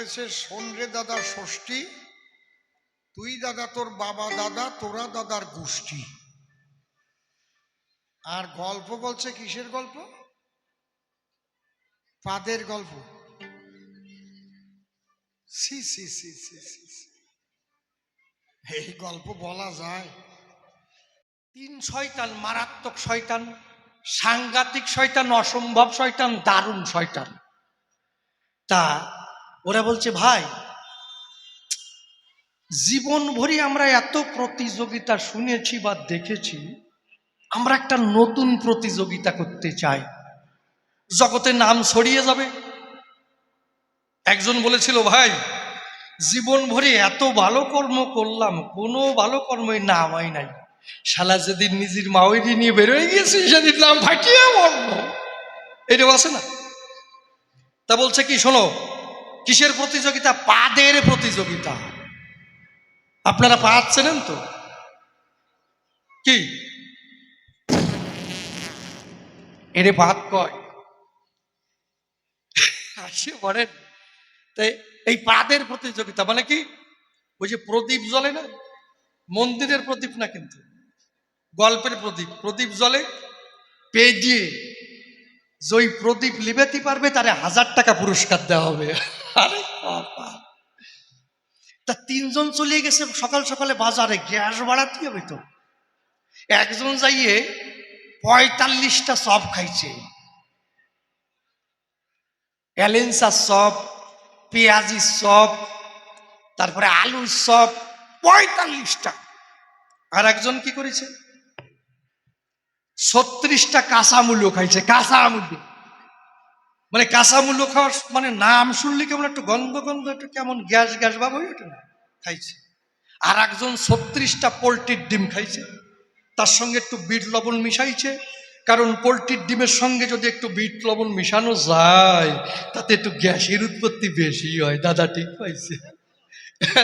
বলেছে, শোন দাদা ষষ্ঠী, তুই দাদা তোর বাবা দাদা, তোরা দাদার গোষ্ঠী। আর গল্প বলছে কিসের গল্প? পাদের গল্প। সি সি সি সি সি। এই গল্প বলা যায়। তিন শয়তান মারাত্মক শয়তান, সাংঘাতিক শয়তান, অসম্ভব শয়তান, দারুণ শয়তান। তা ওরা বলছে, ভাই জীবন ভরি আমরা এত প্রতিযোগিতা শুনেছি বা দেখেছি, আমরা একটা নতুন প্রতিযোগিতা করতে চাই। জগতে নাম ছড়িয়ে যাবে। একজন বলেছিল, ভাই জীবন ভরি এত ভালো কর্ম করলাম, কোনো ভালো কর্মই নাম হয় নাই। শালা যেদিন নিজের মাওয়েরি নিয়ে বেরোয় গিয়েছি, সেদিন নাম ফাটিয়ে বলল এটাও আছে না। তা বলছে কি, শোনো কিসের প্রতিযোগিতা? পাদের প্রতিযোগিতা। আপনারা পাদ চেনেন তো? কি? এরে পাদ কয়? আসে বলেন তাই এই পাদের প্রতিযোগিতা মানে কি? ওই যে প্রদীপ জ্বলে না? মন্দিরের প্রদীপ না কিন্তু? গল্পের প্রদীপ। প্রদীপ জ্বলে পেয়ে দিয়ে প্রদীপ লিবেতে পারবে, তারে হাজার টাকা পুরস্কার দেওয়া হবে। আরে বাবা। তা তিনজন চলে গেছে সকাল সকালে বাজারে, গ্যাস বাড়াতে হবে তো। একজন যাইয়ে পঁয়তাল্লিশটা চপ খাইছে। অ্যালেন্সার চপ পেঁয়াজির চপ তারপরে আলুর চপ পঁয়তাল্লিশটা। আর একজন কি করেছে? ছত্রিশটা কাঁচা মূল্য খাইছে, কাঁচা মূল্য। মানে কাঁচা মূল্য খাওয়ার মানে নাম শুনলে কেমন একটু গন্ধ গন্ধ, একটু কেমন গ্যাস গ্যাস হয়ে ওঠে না? খাইছে। আর একজন ছত্রিশটা পোলট্রির ডিম খাইছে। তার সঙ্গে একটু বিট লবণ মিশাইছে। কারণ পোলট্রির ডিমের সঙ্গে যদি একটু বিট লবণ মিশানো যায়, তাতে একটু গ্যাসের উৎপত্তি বেশি হয়। দাদা ঠিক পাইছে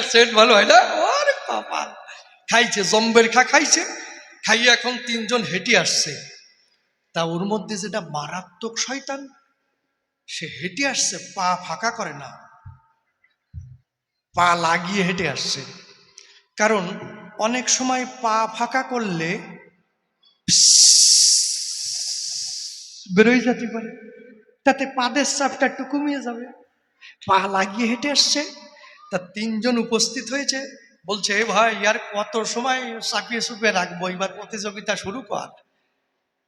সেট ভালো হয় না? ওরে বাবা। খাইছে, জম্বের খা খাইছে। খাইয়ে এখন তিনজন হেঁটে আসছে। তা ওর মধ্যে যেটা মারাত্মক শয়তান সে হেঁটে আসছে, পা ফাঁকা করে না। পা লাগিয়ে হেঁটে আসছে। কারণ অনেক সময় পা ফাঁকা করলে বেরোয় যেতে পারে। তাতে পাদের চাপটা একটু কমিয়ে যাবে। পা লাগিয়ে হেঁটে আসছে, তা তিনজন উপস্থিত হয়েছে। বলছে, এ ভাই, আর কত সময় চাপিয়ে চুপিয়ে রাখব? এবার প্রতিযোগিতা শুরু কর।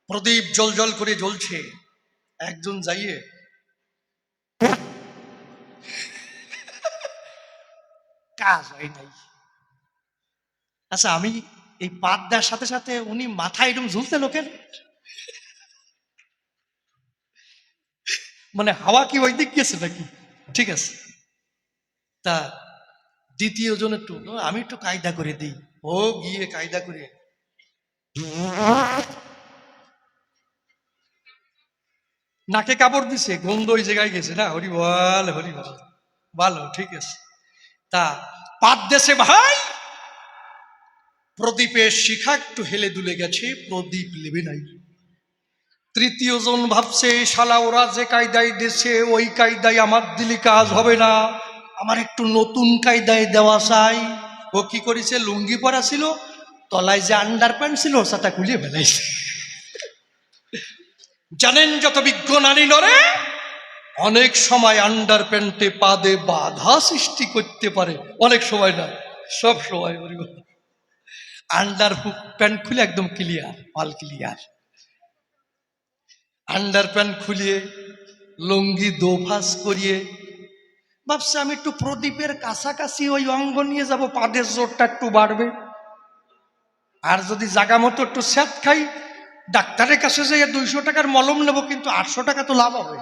প্রদীপ জল জল করে জ্বলছে। একজন যাইয়ে কাজ হয় নাই। আচ্ছা আমি এই পাত দেওয়ার সাথে সাথে উনি মাথায় এরকম ঝুলতে লোকের। মানে হাওয়া কি ওই দিক গেছে নাকি? ঠিক আছে। তা দ্বিতীয় জন একটু, আমি একটু কায়দা করে দিই। ও গিয়ে কায়দা করে। নাকে কাপড় দিছে, গন্ধ ওই জায়গায় গেছে না? হরি বল হরি বল। ভালো, ঠিক আছে। তা পাত দেশে ভাই, প্রদীপের শিখা একটু হেলে দুলে গেছে, প্রদীপ নেবে নাই। তৃতীয় জন ভাবছে, শালা, ওরা যে কায়দায় দেশে, ওই কায়দায় আমার দিলে কাজ হবে না। আমার একটু নতুন কায়দায় দেওয়া চাই। ও কি করেছে? লুঙ্গি পরা ছিল, তলায় যে আন্ডার প্যান্ট ছিল, সেটা খুলিয়ে ফেলাইছে। জানেন যত বিজ্ঞ নারী নরে, অনেক সময় আন্ডার প্যান্টে পাদে বাধা সৃষ্টি করতে পারে। অনেক সময় না সব সময় আন্ডার প্যান্ট খুলে একদম clear all clear under pant খুলিয়ে, লুঙ্গি দোফাস করিয়ে, ভাবছে আমি একটু প্রদীপের কাছাকাছি ওই অঙ্গ নিয়ে যাব, পাদের জোরটা একটু বাড়বে। আর যদি জাগা মতো একটু স্যাত খাই ডাক্তারের কাছে যাই দুইশো টাকার মলম নেব কিন্তু আটশো টাকা তো লাভ হবে।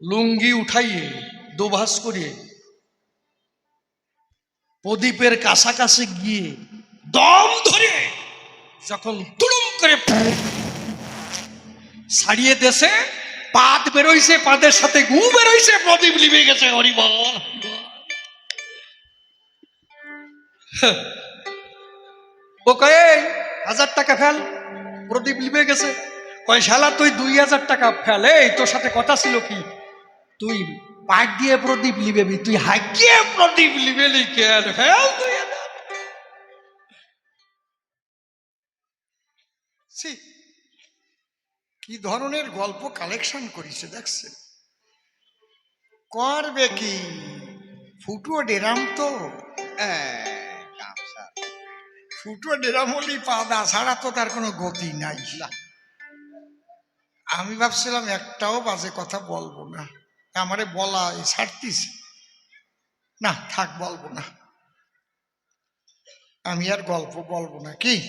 লুঙ্গি উঠাইয়ে দোভাস করিয়ে প্রদীপের কাছাকাছি গিয়ে দম ধরে যখন তুলুম করে ছাড়িয়ে দেশে পাত বেরোইছে পাদের সাথে গু বেরোইছে প্রদীপ লিবে গেছে হরিবল ও কয় "এই, হাজার টাকা ফেল। প্রদীপ লিবে গেছে। কয়, শালা, তুই দুই হাজার টাকা ফেল। এই, তোর সাথে কথা ছিল কি? তুই পাট দিয়ে প্রদীপ লিবেবি, তুই হাকিয়ে প্রদীপ লিবে লিখে ফেল তুই। কি ধরনের গল্প কালেকশন করেছে, দেখছে? করবে কি? ফুটুও ডেরাম তো। ফুটুও ডেরাম হলেই পাদা ছাড়া তো তার কোনো গতি নাই। আমি ভাবছিলাম একটাও বাজে কথা বলব না। আমারে বলা ছাড়তিস না থাক বলব না। আমি আর গল্প বলব না কি?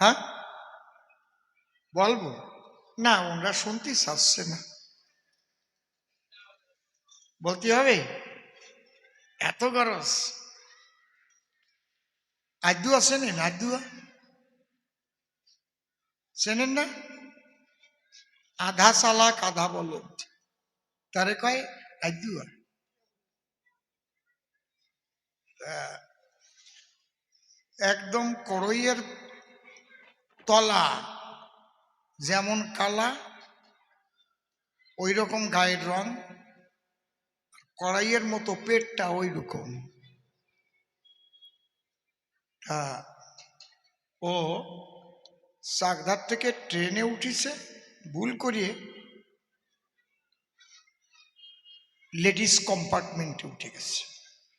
হ্যাঁ? বলব? না ওনারা শুনতে চাচ্ছে না। বলতে হবে? এত গরজ? আদুয়া চেনেন আদুয়া চেনেন না আধা চালাক আধা বলদ তারে কয় আদুয়া একদম কড়ইয়ের তলা যেমন কালা ওই রকম গায়ের রং কড়াইয়ের মতো পেটটা ওই রকম তা ও চাকদার থেকে ট্রেনে উঠিছে, ভুল করিয়ে লেডিস কম্পার্টমেন্টে উঠে গেছে।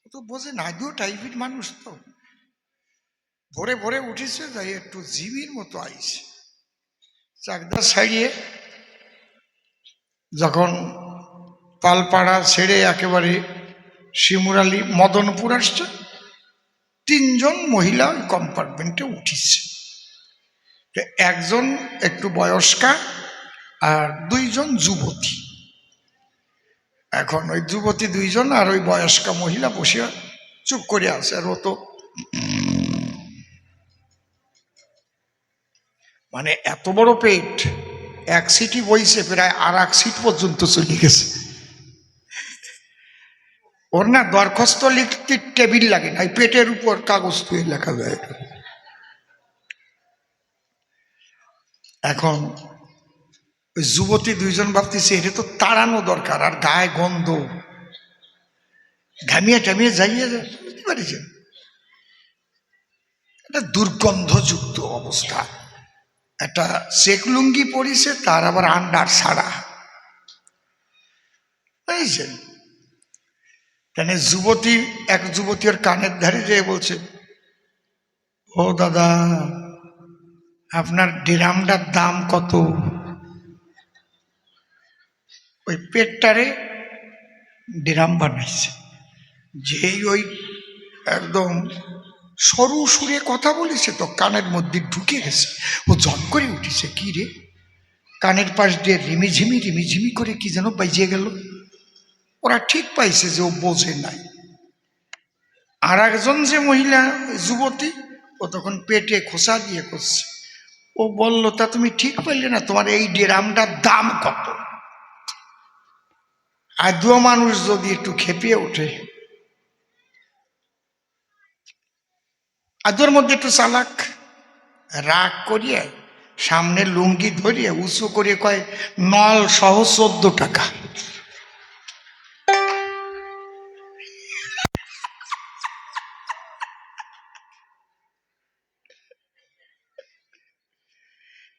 ও তো বোঝে না আদিও টাইপের মানুষ তো। ভোরে ভোরে উঠেছে যাই একটু জিমির মতো আইছে। চাকদা ছাড়িয়ে যখন পালপাড়া ছেড়ে একেবারে শিমুরালি, মদনপুর আসছে তিনজন মহিলা ওই কম্পার্টমেন্টে উঠিছে। একজন একটু বয়স্কা আর দুইজন যুবতী। এখন ওই যুবতী দুইজন আর ওই বয়স্কা মহিলা বসে চুপ করে আছে আর ও তো মানে এত বড় পেট, এক সিটই বইছে, প্রায় আর এক সিট পর্যন্ত চলে গেছে। ওর না দরখাস্ত লিখতে টেবিল লাগে না পেটের উপর কাগজ তুলে লেখা যায়। এখন ওই যুবতী দুইজন ভাবতেছে, এটা তো তাড়ানো দরকার, আর গায়ে গন্ধ। ঘামিয়ে টামিয়ে যাইয়ে বুঝতে পারছেন? এটা দুর্গন্ধযুক্ত অবস্থা। একটা চেক লুঙ্গি পরিছে, তার আবার আন্ডার ছাড়া বুঝছেন? কেন যুবতী, এক যুবতী ওর কানের ধারে যেয়ে বলছে, ও দাদা, আপনার ডিরামটার দাম কত? ওই পেটটারে ডিরাম বানাইছে। যেই ওই একদম সরু সুরে কথা বলেছে তো কানের মধ্যে ঢুকে গেছে। ও জন করে উঠেছে, কি রে? কানের পাশ দিয়ে রিমিঝিমি রিমিঝিমি করে কি যেন বাজিয়ে গেল? ওরা ঠিক পাইছে যে ও বোঝে নাই। আর একজন যে মহিলা যুবতী, ও তখন পেটে খোসা দিয়ে করছে। ও বলল, তা তুমি ঠিক পাইলে না, তোমার এই ডেরামটার দাম কত? আদুয়া মানুষ যদি একটু খেপিয়ে ওঠে আদুয়ার মধ্যে একটু চালাক, রাগ করিয়ে সামনে লুঙ্গি ধরিয়ে উঁচু করে কয়, নল সহ চোদ্দ টাকা।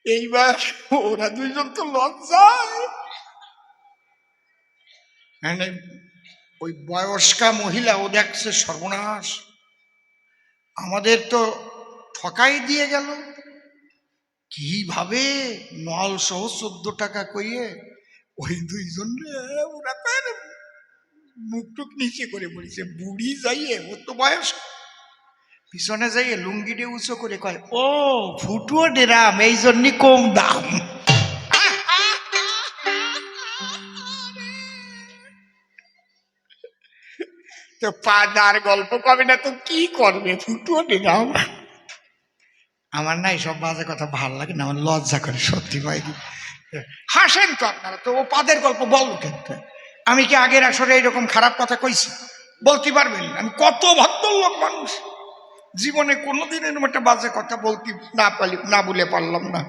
এইবার ওরা দুইজন তো লজ্জায়। মানে ওই বয়স্কা মহিলা, ও দেখছে সর্বনাশ। আমাদের তো ঠকাই দিয়ে গেল। কীভাবে নল সহ চোদ্দ টাকা কইয়ে ওই দুইজন ওরা তার মুখ টুক নিচে করে বলেছে, বুড়ি যাইয়ে, ও তো বয়স পিছনে যাইয়ে লুঙ্গি দিয়ে উঁচু করে কয়, ও, ফুটুও ডেরাম, এই জন্যই কম দাম। তো পাদার গল্প কবে না, তো কি করবে? ফুটুও ডেরাম। আমার না এইসব বাজে কথা ভালো লাগে না, আমার লজ্জা করে, সত্যি ভাই হাসেন তো আপনারা, তো ও পাদের গল্প বলব কিন্তু। আমি কি আগের আসরে এইরকম খারাপ কথা কইছি? বলতে পারবেন আমি কত ভদ্রলোক মানুষ। জীবনে কোনোদিন এরকম একটা বাজে কথা বলতে না পারি না বলে পারলাম না।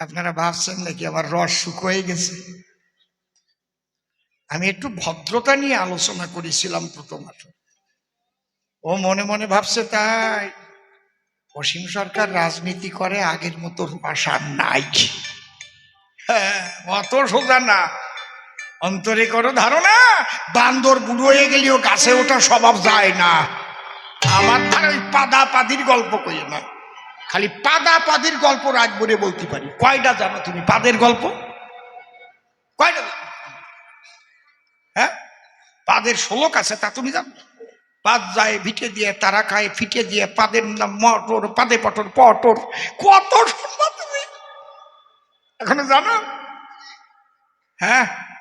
আপনারা ভাবছেন নাকি আমার রস শুকিয়ে গেছে? আমি একটু ভদ্রতা নিয়ে আলোচনা করেছিলাম প্রথমত ও মনে মনে ভাবছে, তাই অসীম সরকার রাজনীতি করে আগের মতো আশা নাই। হ্যাঁ অত সোজা না। অন্তরে করো ধারণা, বান্দর বুড়ো হয়ে গেলেও গাছে ওঠা স্বভাব যায় না। আমার ধারে ওই পাদা পাদির গল্প কইে না। খালি পাদা পাদির গল্প রাজবরে বলতে পারি। কয়টা জানো তুমি পাদের গল্প? কয়টা হ্যাঁ? পাদের ষোলক আছে, তা তুমি জানো? পাদ যায়, ভিটে দিয়ে, তারা খায়, ফিটে দিয়ে, পাদের নাম মটর, পাদে পটর পটর। কত শুনবা তুমি? এখনও জানো? হ্যাঁ?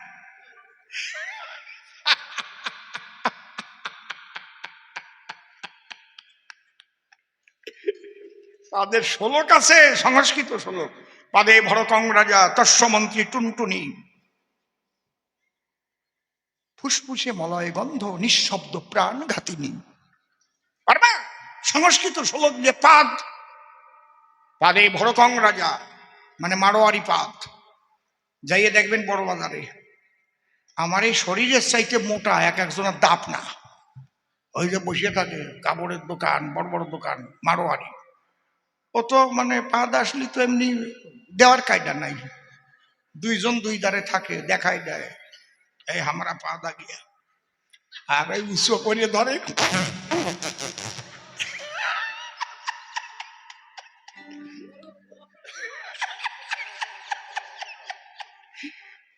পাদের শ্লোক আছে, সংস্কৃত শ্লোক। পাদে ভরকং রাজা তস্যমন্ত্রী টুনটুনি। ফুসফুসে মলয় গন্ধ, নিঃশব্দ প্রাণ ঘাতিনি। পারবা? সংস্কৃত শ্লোক যে পাদ, পাদে ভরকং রাজা মানে মারোয়ারি পাদ। যাইয়ে দেখবেন বড় বাজারে আমার এই শরীরের চাইতে মোটা এক একজনের দাপ না। ওই যে বসে থাকে, কাপড়ের দোকান, বড় বড় দোকান, মারোয়ারি। ও তো মানে পা আসলে তো এমনি দেওয়ার কায়দা নাই। দুইজন দুই দারে থাকে দেখাই দেয়, এই আমরা পাদা গিয়া। আর এই উৎস করে ধরে।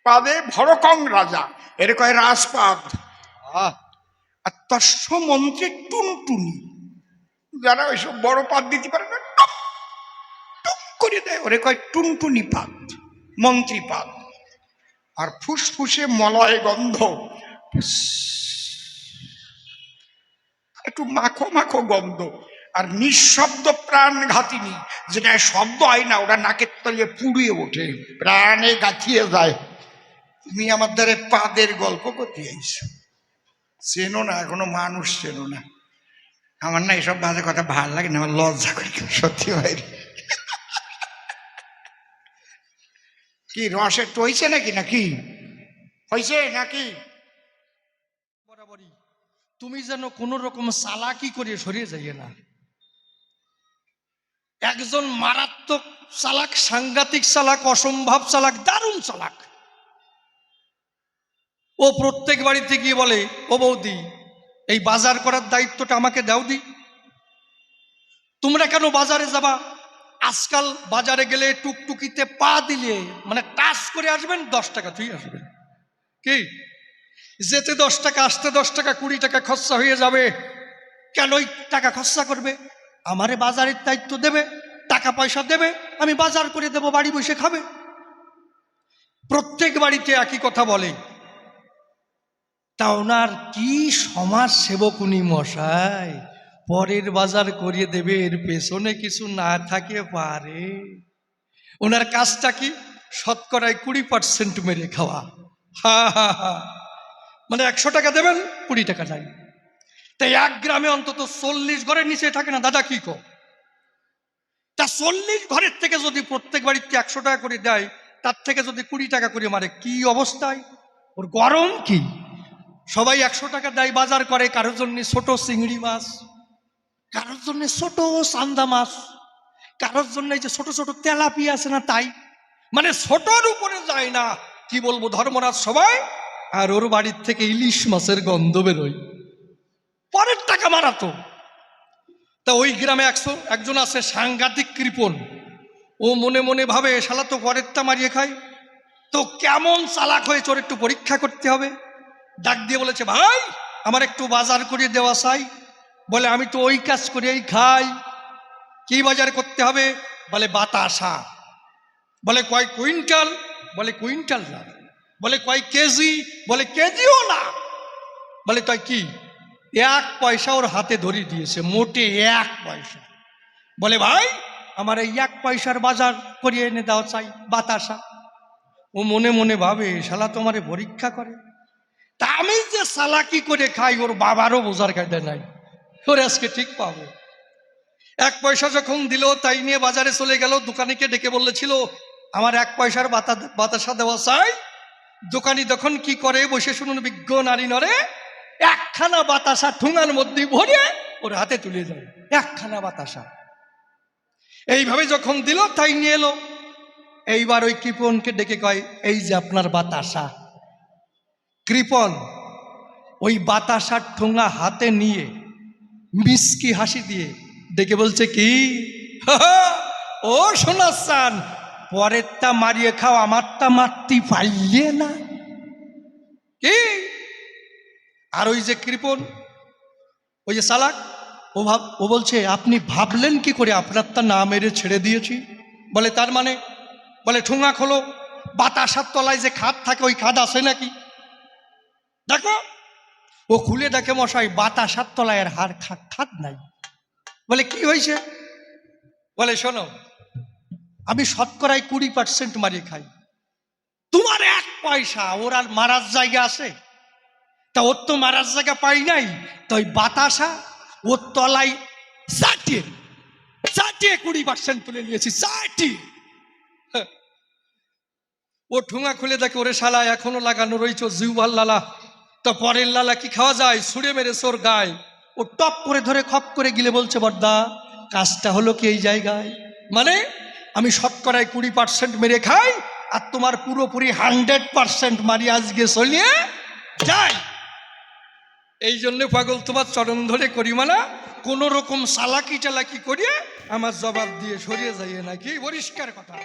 পাদে ভরকং রাজা। এর কয় রাজপাদ আর তস্য মন্ত্রে টুনটুনি। যারা ওইসব বড় পাদ দিতে পারে না করে দেয়। ওরে কয় টুনটুনি পাদ মন্ত্রী পাদ আর ফুসফুসে মলয় গন্ধ। একটু মাখো মাখো গন্ধ। আর নিঃশব্দ প্রাণ ঘাতিনি যেটা শব্দ হয় না ওটা নাকের তলিয়ে পুড়িয়ে ওঠে প্রাণে গাঁথিয়ে যায়। তুমি আমার দ্বারে পাদের গল্প করতে আইছো। চেনো না, এখনও মানুষ চেনো না। আমার না এসব বাজে কথা ভালো লাগে না, আমার লজ্জা করে সত্যি ভাই। কি রস হয়েছে নাকি নাকি? হয়েছে নাকি? বরাবরই। তুমি যেন কোন রকম চালাকি করে সরিয়ে যাইয়ে না। একজন মারাত্মক চালাক, সাংঘাতিক চালাক, অসম্ভব চালাক, দারুণ চালাক। ও প্রত্যেক বাড়িতে গিয়ে বলে, ও বৌদি, এই বাজার করার দায়িত্বটা আমাকে দাও দি। তোমরা কেন বাজারে যাবা? আজকাল বাজারে গেলে টুকটুকিতে পা দিলে মানে টাচ করে আসবেন, দশ টাকা তুই আসবেন। কি? যেতে দশ টাকা, আসতে দশ টাকা, কুড়ি টাকা খরচা হয়ে যাবে। কেন ওই টাকা খরচা করবে? আমারে বাজারের দায়িত্ব দেবে, টাকা পয়সা দেবে, আমি বাজার করে দেব, বাড়ি বসে খাবে। প্রত্যেক বাড়িতে একই কথা বলে তা ওনার কি সমাজ সেবক উনি মশাই? পরের বাজার করিয়ে দেবে, এর পেছনে কিছু না থাকে পারে। ওনার কাজটা কি? শতকরায় কুড়ি পার্সেন্ট মেরে খাওয়া। হা হা হা। মানে একশো টাকা দেবেন, কুড়ি টাকা নাই তাই এক গ্রামে অন্তত চল্লিশ ঘরের নিচে থাকে না, দাদা কি কো তা চল্লিশ ঘরের থেকে যদি প্রত্যেক বাড়িতে একশো টাকা করে দেয়, তার থেকে যদি কুড়ি টাকা করে মারে, কি অবস্থায়? ওর গরম কি? সবাই একশো টাকা দেয়, বাজার করে, কারোর জন্য ছোট চিংড়ি মাছ, কারোর জন্য ছোট চান্দা মাছ, কারোর জন্য এই যে ছোট ছোট তেলাপি আছে না তাই। মানে ছোটর উপরে যায় না, কি বলব, ধর্মরাজ সবাই, আর ওর বাড়ির থেকে ইলিশ মাছের গন্ধ বেরোয়। পরের টাকা মারাতো তা। ওই গ্রামে একশো, একজন আছে সাংঘাতিক কৃপণ। ও মনে মনে ভাবে, শালা তো পরেরটা মারিয়ে খায়। তো কেমন চালাক হয়ে চোর একটু পরীক্ষা করতে হবে? ডাক দিয়ে বলেছে, ভাই, আমার একটু বাজার করে দেওয়া চাই। বলে, আমি তো ওই কাজ করেই খাই। কি বাজার করতে হবে? বলে, বাতাসা। বলে, কয় কুইন্টাল? বলে, কুইন্টাল না। বলে, কয় কেজি? বলে, কেজিও না। বলে, তাই কি? এক পয়সা ওর হাতে ধরিয়ে দিয়েছে, মোটে এক পয়সা। বলে, ভাই, আমার এই এক পয়সার বাজার করিয়ে এনে দাও চাই, বাতাসা। ও মনে মনে ভাবে, শালা তোমারে পরীক্ষা করে। আমি যে সালাকি করে খাই, ওর বাবারও বোঝার কায়দা নাই। ওর আজকে ঠিক পাবো। এক পয়সা যখন দিল, তাই নিয়ে বাজারে চলে গেল, দোকানিকে ডেকে বললেছিল আমার এক পয়সার বাতা, বাতাসা দেওয়া চাই। দোকানি তখন কি করে, বসে শুনুন, বিজ্ঞ নারী নরে, একখানা বাতাসা ঠুঙার মধ্যে ভরে ওর হাতে তুলে দেয়, একখানা বাতাসা। এইভাবে যখন দিল, তাই নিয়ে এলো। এইবার ওই কৃপনকে ডেকে কয়, এই যে আপনার বাতাসা কৃপন, ওই বাতাসার ঠোঙা হাতে নিয়ে মিসকি হাসি দিয়ে ডেকে বলছে কি? ও শোনাচ্ছান পরেরটা মারিয়ে খাও, আমারটা মারতে পাইলে না। কি? আর ওই যে কৃপন, ওই যে সালাক, ও ভাব, ও বলছে, আপনি ভাবলেন কি করে আপনারটা না মেরে ছেড়ে দিয়েছি? বলে, তার মানে? বলে, ঠোঙা খোলো, বাতাসার তলায় যে খাদ থাকে, ওই খাদ আসে নাকি? দেখো। ও খুলে দেখে মশাই, বাতাসার তলায় আর হার খাদ নাই। বলে, কি হয়েছে বলে, শোনো, আমি শতকরায় কুড়ি পার্সেন্ট মারিয়ে খাই। তোমার এক পয়সা, ওর আর মারার জায়গা আছে? তা ওর তো মারার জায়গা পাই নাই, তো ওই বাতাসা ওর তলায় চাটিয়ে চাটিয়ে কুড়ি পার্সেন্ট তুলে নিয়েছি, চাটিয়ে। হ্যাঁ। ও ঠুঙা খুলে দেখে, ওরে শালা, এখনও লাগানো রয়েছে লালা। তো পরের লালা কি খাওয়া যায়? ছুঁড়ে মেরে ওর গায়ে। ও টপ করে ধরে খপ করে গিলে বলছে, বর্দা, কাজটা হলো কি এই জায়গায়? মানে আমি শতকরায় কুড়ি পার্সেন্ট মেরে খাই আর তোমার পুরোপুরি হান্ড্রেড পার্সেন্ট মারি আজকে চলিয়ে যাই। এই জন্য পাগল, তোমার চরণ ধরে করি মানা কোন রকম সালাকি টালাকি করিয়ে আমার জবাব দিয়ে সরিয়ে যাইয়ে নাকি পরিষ্কার কথা।